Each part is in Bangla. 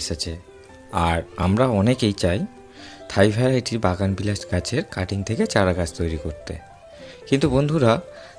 এসেছে। আর আমরা অনেকেই চাই থাই ভ্যারাইটির বাগান বিলাস গাছের কাটিং থেকে চারা গাছ তৈরি করতে। কিন্তু বন্ধুরা,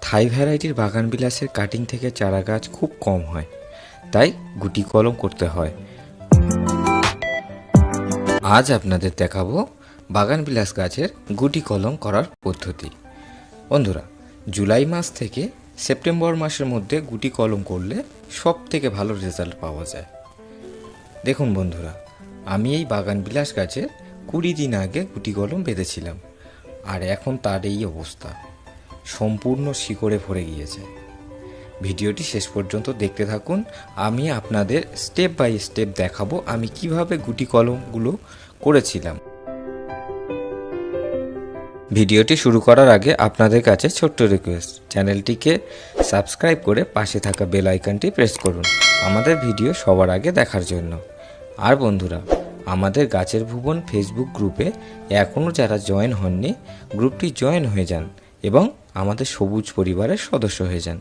থাই ভ্যারাইটির বাগান বিলাসের কাটিং থেকে চারা গাছ খুব কম হয়, তাই গুটি কলম করতে হয়। আজ আপনাদের দেখাবো বাগান বিলাস গাছের গুটি কলম করার পদ্ধতি। বন্ধুরা, জুলাই মাস থেকে সেপ্টেম্বর মাসের মধ্যে গুটি কলম করলে সব থেকে ভালো রেজাল্ট পাওয়া যায়। দেখুন বন্ধুরা, আমি এই বাগান বিলাস গাছের কুড়ি দিন আগে গুটি কলম বেঁধেছিলাম, আর এখন তার এই অবস্থা। সম্পূর্ণ শিকড়ে ভরে গিয়েছে। ভিডিওটি শেষ পর্যন্ত দেখতে থাকুন, আমি আপনাদের স্টেপ বাই স্টেপ দেখাবো আমি কীভাবে গুটি কলমগুলো করেছিলাম। ভিডিওটি শুরু করার আগে আপনাদের কাছে ছোট্ট রিকোয়েস্ট চ্যানেলটিকে সাবস্ক্রাইব করে পাশে থাকা বেল আইকনটি প্রেস করুন। আমাদের ভিডিও সবার আগে দেখার জন্য। আর বন্ধুরা, আমাদের গাছের ভুবন ফেসবুক গ্রুপে এখনও যারা জয়েন হননি গ্রুপটি জয়েন হয়ে যান এবং আমাদের সবুজ পরিবারের সদস্য হয়ে যান।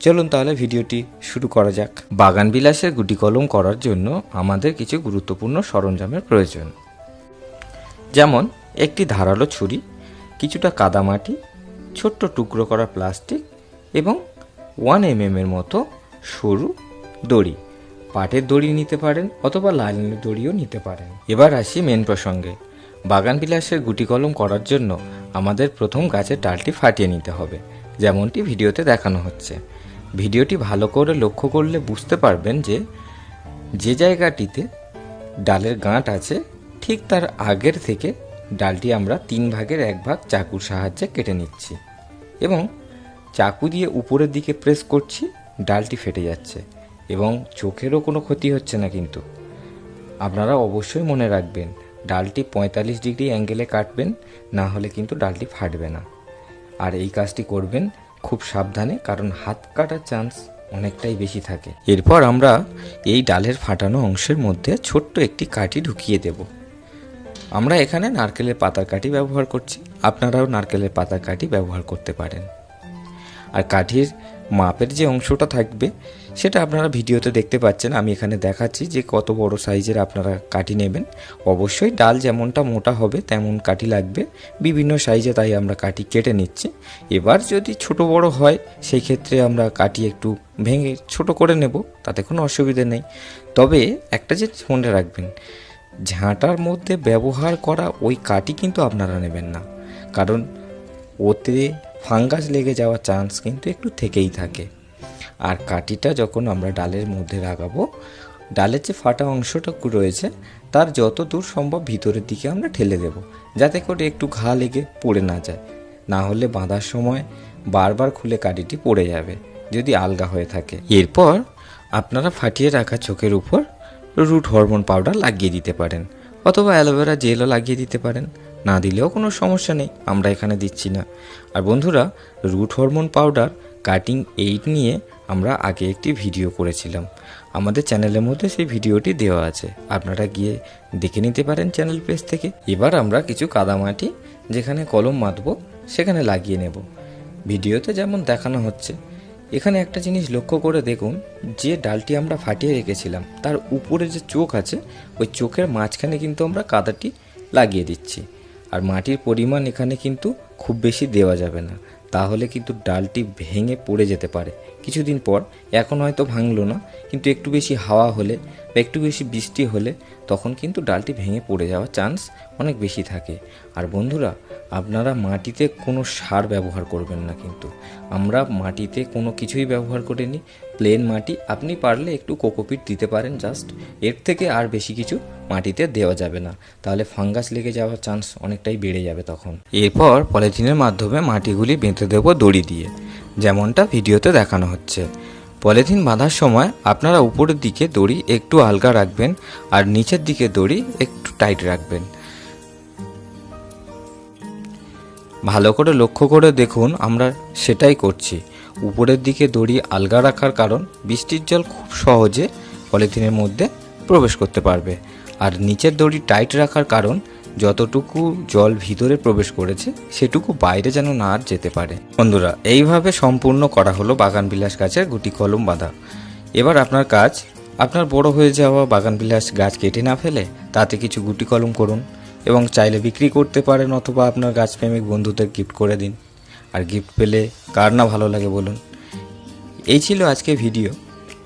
চলুন তাহলে ভিডিওটি শুরু করা যাক। বাগান বিলাসের গুটি কলম করার জন্য আমাদের কিছু গুরুত্বপূর্ণ সরঞ্জামের প্রয়োজন। যেমন, একটি ধারালো ছুরি, কিছুটা কাদামাটি ছোট্ট টুকরো করা প্লাস্টিক এবং ওয়ান এম এর মতো সরু দড়ি। পাটের দড়ি নিতে পারেন অথবা লাইনের দড়িও নিতে পারেন। এবার আসি মেন প্রসঙ্গে। বাগান বিলাসের গুটি কলম করার জন্য আমাদের প্রথম গাছের ডালটি ফাটিয়ে নিতে হবে, যেমনটি ভিডিওতে দেখানো হচ্ছে। ভিডিওটি ভালো করে লক্ষ্য করলে বুঝতে পারবেন যে যে জায়গাটিতে ডালের গাঁট আছে, ঠিক তার আগের থেকে ডালটি আমরা তিন ভাগের এক ভাগ চাকুর সাহায্যে কেটে নিচ্ছি এবং চাকু দিয়ে উপরের দিকে প্রেস করছি, ডালটি ফেটে যাচ্ছে। এবং চোখেরও কোনো ক্ষতি হচ্ছে না কিন্তু। আপনারা অবশ্যই মনে রাখবেন, ডালটি পঁয়তাল্লিশ ডিগ্রি অ্যাঙ্গেলে কাটবেন, না হলে কিন্তু ডালটি ফাটবে না। আর এই কাজটি করবেন খুব সাবধানে, কারণ হাত কাটার চান্স অনেকটাই বেশি থাকে। এরপর আমরা এই ডালের ফাটানো অংশের মধ্যে ছোট্ট একটি কাঠি ঢুকিয়ে দেব। আমরা এখানে নারকেলের পাতার কাঠি ব্যবহার করছি। আপনারাও নারকেলের পাতার কাঠি ব্যবহার করতে পারেন। আর কাঠির মাপের যে অংশটা থাকবে, সেটা আপনারা ভিডিওতে দেখতে পাচ্ছেন। আমি এখানে দেখাচ্ছি যে কত বড় সাইজের আপনারা কাঠি নেবেন। অবশ্যই ডাল যেমনটা মোটা হবে, তেমন কাঠি লাগবে। বিভিন্ন সাইজে তাই আমরা কাঠি কেটে নিচ্ছি। এবার যদি ছোট বড় হয় সেই ক্ষেত্রে আমরা কাঠি একটু ভেঙে ছোট করে নেব, তাতে কোনো অসুবিধে নেই। তবে একটা জিনিস মনে রাখবেন, ঝাঁটার মধ্যে ব্যবহার করা ওই কাঠি কিন্তু আপনারা নেবেন না। কারণ ওতে ফাঙ্গাস লেগে যাওয়ার চান্স কিন্তু একটু থেকেই থাকে। আর কাটিটা যখন আমরা ডালের মধ্যে লাগাবো, ডালের যে ফাটা অংশটুকু রয়েছে, তার যত দূর সম্ভব ভিতরের দিকে আমরা ঠেলে দেব, যাতে করে একটু ঘা লেগে পড়ে না যায়। না হলে বাঁধার সময় বারবার খুলে কাঠিটি পড়ে যাবে, যদি আলগা হয়ে থাকে। এরপর আপনারা ফাটিয়ে রাখা চোখের উপর রুট হরমোন পাউডার লাগিয়ে দিতে পারেন, অথবা অ্যালোভেরা জেলও লাগিয়ে দিতে পারেন। না দিলেও কোনো সমস্যা নেই, আমরা এখানে দিচ্ছি না। আর বন্ধুরা, root hormone powder cutting eight নিয়ে আমরা আগে একটি ভিডিও করেছিলাম। আমাদের চ্যানেলের মধ্যে সেই ভিডিওটি দেওয়া আছে। আপনারা গিয়ে দেখে নিতে পারেন চ্যানেল পেজ থেকে। এবার আমরা কিছু কাদামাটি যেখানে কলম মাতবো, সেখানে লাগিয়ে নেব। ভিডিওতে যেমন দেখানো হচ্ছে, এখানে একটা জিনিস লক্ষ্য করে দেখুন, যে ডালটি আমরা ফাটিয়ে রেখেছিলাম, তার উপরে যে চোখ আছে, ওই চোখের মাঝখানে কিন্তু আমরা কাদাটি লাগিয়ে দিচ্ছি। আর মাটির পরিমাণ এখানে কিন্তু খুব বেশি দেওয়া যাবে না। তাহলে কিন্তু ডালটি ভেঙে পড়ে যেতে পারে। কিছুদিন পর, এখন হয়তো ভাঙলো না, কিন্তু একটু বেশি হাওয়া হলে বা একটু বেশি বৃষ্টি হলে তখন কিন্তু ডালটি ভেঙে পড়ে যাওয়ার চান্স অনেক বেশি থাকে। আর বন্ধুরা, আপনারা মাটিতে কোনো সার ব্যবহার করবেন না কিন্তু। আমরা মাটিতে কোনো কিছুই ব্যবহার করিনি। প্লেন মাটি আপনি পারলে একটু কোকোপিট দিতে পারেন জাস্ট। এর থেকে আর বেশি কিছু মাটিতে দেওয়া যাবে না। তাহলে ফাঙ্গাস লেগে যাওয়ার চান্স অনেকটাই বেড়ে যাবে তখন। এরপর পলিথিনের মাধ্যমে মাটিগুলি বেঁধে দেবো দড়ি দিয়ে। যেমনটা ভিডিওতে দেখানো হচ্ছে। পলিথিন বাঁধার সময় আপনারা উপরের দিকে দড়ি একটু আলগা রাখবেন আর নিচের দিকে দড়ি একটু টাইট রাখবেন। ভালো করে লক্ষ্য করে দেখুন আমরা সেটাই করছি। উপরের দিকে দড়ি আলগা রাখার কারণ বৃষ্টির জল খুব সহজে পলিথিনের মধ্যে প্রবেশ করতে পারবে। আর নিচের দড়ি টাইট রাখার কারণ যতটুকু জল ভিতরে প্রবেশ করেছে, সেটুকু বাইরে যেন না আর যেতে পারে। বন্ধুরা, এইভাবে সম্পূর্ণ করা হলো বাগান বিলাস গাছের গুটি কলম বাঁধা। এবার আপনার কাজ, আপনার বড় হয়ে যাওয়া বাগান বিলাস গাছ কেটে না ফেলে তাতে কিছু গুটি কলম করুন এবং চাইলে বিক্রি করতে পারেন অথবা আপনার গাছপ্রেমিক বন্ধুদের গিফট করে দিন। আর গিফট পেলে কার না ভালো লাগে বলুন। এই ছিল আজকে ভিডিও।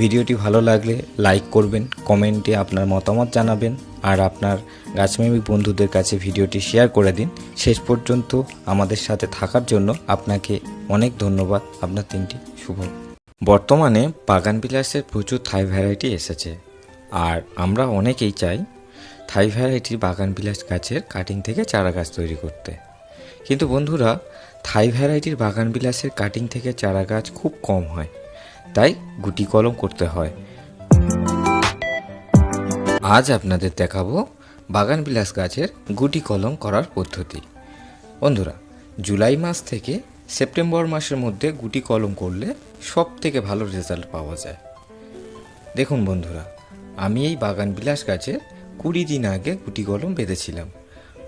ভিডিওটি ভালো লাগলে লাইক করবেন কমেন্টে আপনার মতামত জানাবেন, আর আপনার গাছপ্রেমিক বন্ধুদের কাছে ভিডিওটি শেয়ার করে দিন। শেষ পর্যন্ত আমাদের সাথে থাকার জন্য আপনাকে অনেক ধন্যবাদ। আপনার তিনটি শুভ। বর্তমানে বাগান বিলাসের প্রচুর থাই ভ্যারাইটি এসেছে। আর আমরা অনেকেই চাই থাই ভ্যারাইটির বাগান বিলাস গাছের কাটিং থেকে চারা গাছ তৈরি করতে। কিন্তু বন্ধুরা, থাই ভ্যারাইটির বাগান বিলাসের কাটিং থেকে চারা গাছ খুব কম হয়। তাই গুটি কলম করতে হয়। আজ আপনাদের দেখাবো বাগান বিলাস গাছের গুটি কলম করার পদ্ধতি। বন্ধুরা, জুলাই মাস থেকে সেপ্টেম্বর মাসের মধ্যে গুটি কলম করলে সব থেকে ভালো রেজাল্ট পাওয়া যায়। দেখুন বন্ধুরা, আমি এই বাগান বিলাস গাছের কুড়ি দিন আগে গুটি কলম বেঁধেছিলাম,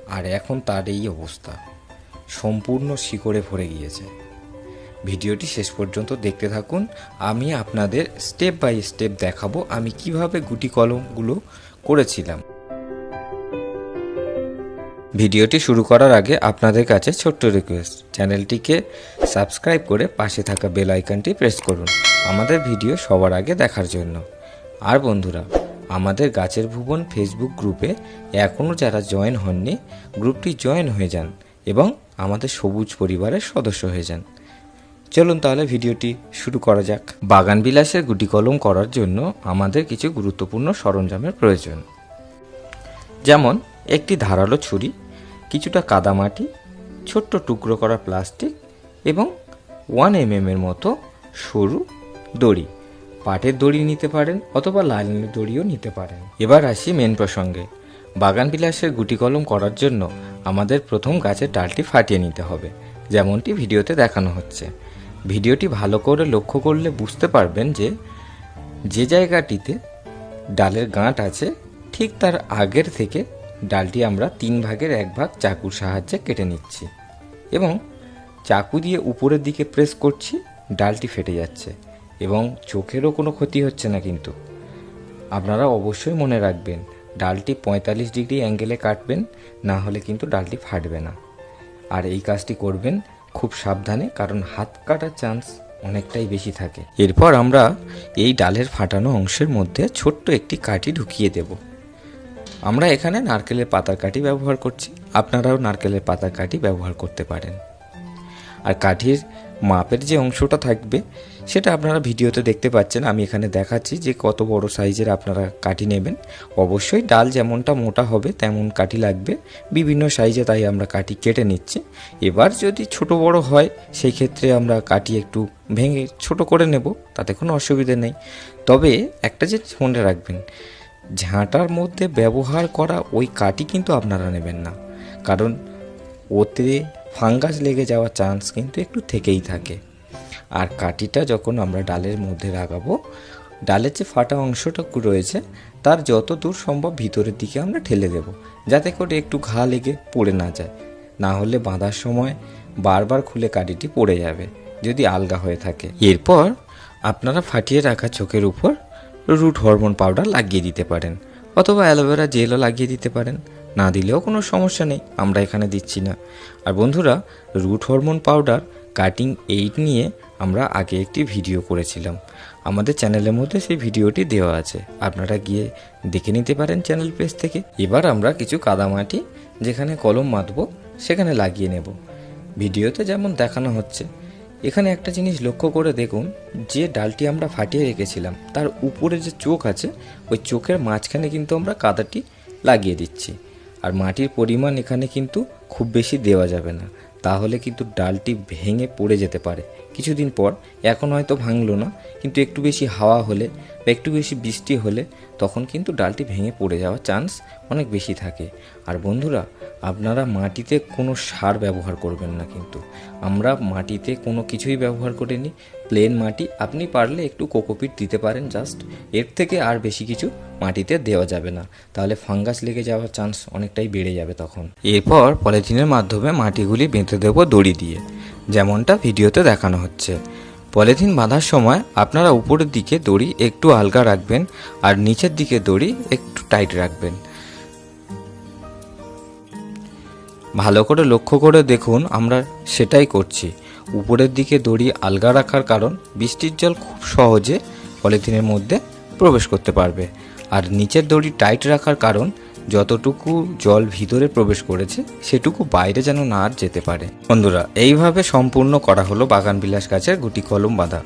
আর এখন তার এই অবস্থা। সম্পূর্ণ শিকড়ে ভরে গিয়েছে। ভিডিওটি শেষ পর্যন্ত দেখতে থাকুন, আমি আপনাদের স্টেপ বাই স্টেপ দেখাবো আমি কীভাবে গুটি কলমগুলো করেছিলাম। ভিডিওটি শুরু করার আগে আপনাদের কাছে ছোট্ট রিকোয়েস্ট চ্যানেলটিকে সাবস্ক্রাইব করে পাশে থাকা বেল আইকনটি প্রেস করুন। আমাদের ভিডিও সবার আগে দেখার জন্য। আর বন্ধুরা, আমাদের গাছের ভুবন ফেসবুক গ্রুপে এখনও যারা জয়েন হননি গ্রুপটি জয়েন হয়ে যান এবং আমাদের সবুজ পরিবারের সদস্য হয়ে যান। চলুন তাহলে ভিডিওটি শুরু করা যাক। বাগান বিলাসের গুটি কলম করার জন্য আমাদের কিছু গুরুত্বপূর্ণ সরঞ্জামের প্রয়োজন। যেমন, একটি ধারালো ছুরি কিছুটা কাদামাটি, ছোট্ট টুকরো করা প্লাস্টিক এবং ওয়ান এম এর মতো সরু দড়ি। পাটের দড়ি নিতে পারেন অথবা লাইনের দড়িও নিতে পারেন। এবার আসি মেন প্রসঙ্গে। বাগান বিলাসের গুটি কলম করার জন্য আমাদের প্রথম গাছের ডালটি ফাটিয়ে নিতে হবে, যেমনটি ভিডিওতে দেখানো হচ্ছে। ভিডিওটি ভালো করে লক্ষ্য করলে বুঝতে পারবেন যে যে জায়গাটিতে ডালের গাঁট আছে, ঠিক তার আগের থেকে ডালটি আমরা তিন ভাগের এক ভাগ চাকুর সাহায্যে কেটে নিচ্ছি এবং চাকু দিয়ে উপরের দিকে প্রেস করছি, ডালটি ফেটে যাচ্ছে এবং চোখেরও কোনো ক্ষতি হচ্ছে না কিন্তু। আপনারা অবশ্যই মনে রাখবেন, ডালটি পঁয়তাল্লিশ ডিগ্রি অ্যাঙ্গেলে কাটবেন, না হলে কিন্তু ডালটি ফাটবে না। আর এই কাজটি করবেন খুব সাবধানে, কারণ হাত কাটার চান্স অনেকটাই বেশি থাকে। এরপর আমরা এই ডালের ফাটানো অংশের মধ্যে ছোট্ট একটি কাঠি ঢুকিয়ে দেব। আমরা এখানে নারকেলের পাতার কাঠি ব্যবহার করছি। আপনারাও নারকেলের পাতার কাঠি ব্যবহার করতে পারেন। আর কাঠির মাপের যে অংশটা থাকবে, সেটা আপনারা ভিডিওতে দেখতে পাচ্ছেন। আমি এখানে দেখাচ্ছি যে কত বড় সাইজের আপনারা কাঠি নেবেন। অবশ্যই ডাল যেমনটা মোটা হবে, তেমন কাঠি লাগবে। বিভিন্ন সাইজে তাই আমরা কাঠি কেটে নিচ্ছি। এবার যদি ছোট বড় হয় সেই ক্ষেত্রে আমরা কাঠি একটু ভেঙে ছোট করে নেব, তাতে কোনো অসুবিধে নেই। তবে একটা যে মনে রাখবেন ঝাঁটার মধ্যে ব্যবহার করা ওই কাঠি কিন্তু আপনারা নেবেন না। কারণ ওতে ফাঙ্গাস লেগে যাওয়ার চান্স কিন্তু একটু থেকেই থাকে। আর কাঠিটা যখন আমরা ডালের মধ্যে লাগাবো, ডালের যে ফাটা অংশটুকু রয়েছে, তার যত দূর সম্ভব ভিতরের দিকে আমরা ঠেলে দেব, যাতে করে একটু ঘা লেগে পড়ে না যায়। না হলে বাঁধার সময় বারবার খুলে কাঠিটি পড়ে যাবে, যদি আলগা হয়ে থাকে। এরপর আপনারা ফাটিয়ে রাখা চোখের উপর রুট হরমোন পাউডার লাগিয়ে দিতে পারেন, অথবা অ্যালোভেরা জেলও লাগিয়ে দিতে পারেন। না দিলেও কোনো সমস্যা নেই, আমরা এখানে দিচ্ছি না। আর বন্ধুরা, root hormone powder cutting eight নিয়ে আমরা আগে একটি ভিডিও করেছিলাম। আমাদের চ্যানেলের মধ্যে সেই ভিডিওটি দেওয়া আছে। আপনারা গিয়ে দেখে নিতে পারেন চ্যানেল পেজ থেকে। এবার আমরা কিছু কাদামাটি, যেখানে কলম মাতবো, সেখানে লাগিয়ে নেব। ভিডিওতে যেমন দেখানো হচ্ছে এখানে একটা জিনিস লক্ষ্য করে দেখুন, যে ডালটি আমরা ফাটিয়ে রেখেছিলাম, তার উপরে যে চোখ আছে, ওই চোখের মাঝখানে কিন্তু আমরা কাদাটি লাগিয়ে দিচ্ছি। আর মাটির পরিমাণ এখানে কিন্তু খুব বেশি দেওয়া যাবে না। তাহলে কিন্তু ডালটি ভেঙে পড়ে যেতে পারে। কিছুদিন পর, এখন হয়তো ভাঙলো না, কিন্তু একটু বেশি হাওয়া হলে বা একটু বেশি বৃষ্টি হলে তখন কিন্তু ডালটি ভেঙে পড়ে যাওয়ার চান্স অনেক বেশি থাকে। আর বন্ধুরা আপনারা মাটিতে কোনো সার ব্যবহার করবেন না কিন্তু। আমরা মাটিতে কোনো কিছুই ব্যবহার করিনি। প্লেন মাটি, আপনি পারলে একটু কোকোপিট দিতে পারেন জাস্ট। এর থেকে আর বেশি কিছু মাটিতে দেওয়া যাবে না। তাহলে ফাঙ্গাস লেগে যাওয়ার চান্স অনেকটাই বেড়ে যাবে তখন। এরপর পলিথিনের মাধ্যমে মাটিগুলি বেঁধে দেবো দড়ি দিয়ে, যেমনটা ভিডিওতে দেখানো হচ্ছে। পলিথিন বাঁধার সময় আপনারা উপরের দিকে দড়ি একটু আলগা রাখবেন আর নিচের দিকে দড়ি একটু টাইট রাখবেন। ভালো করে লক্ষ্য করে দেখুন, আমরা সেটাই করছি। উপরের দিকে দড়ি আলগা রাখার কারণ বৃষ্টির জল খুব সহজে পলিথিনের মধ্যে প্রবেশ করতে পারবে। আর নিচের দড়ি টাইট রাখার কারণ যতটুকু জল ভিতরে প্রবেশ করেছে, সেটুকু বাইরে যেন না আর যেতে পারে। বন্ধুরা, এইভাবে সম্পূর্ণ করা হলো বাগান বিলাস গাছের গুটি কলম বাঁধা।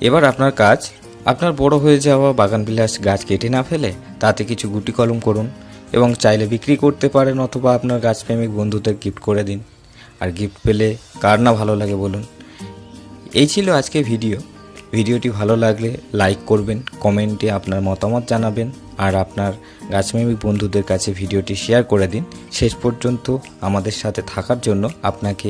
এবার আপনার কাজ, আপনার বড় হয়ে যাওয়া বাগান বিলাস গাছ কেটে না ফেলে তাতে কিছু গুটি কলম করুন। এবং চাইলে বিক্রি করতে পারেন অথবা আপনার গাছপ্রেমিক বন্ধুদের গিফট করে দিন। আর গিফট পেলে কার না ভালো লাগে বলুন। এই ছিল আজকে ভিডিও ভিডিওটি ভালো লাগলে লাইক করবেন কমেন্টে আপনার মতামত জানাবেন, আর আপনার গাছপ্রেমিক বন্ধুদের কাছে ভিডিওটি শেয়ার করে দিন। শেষ পর্যন্ত আমাদের সাথে থাকার জন্য আপনাকে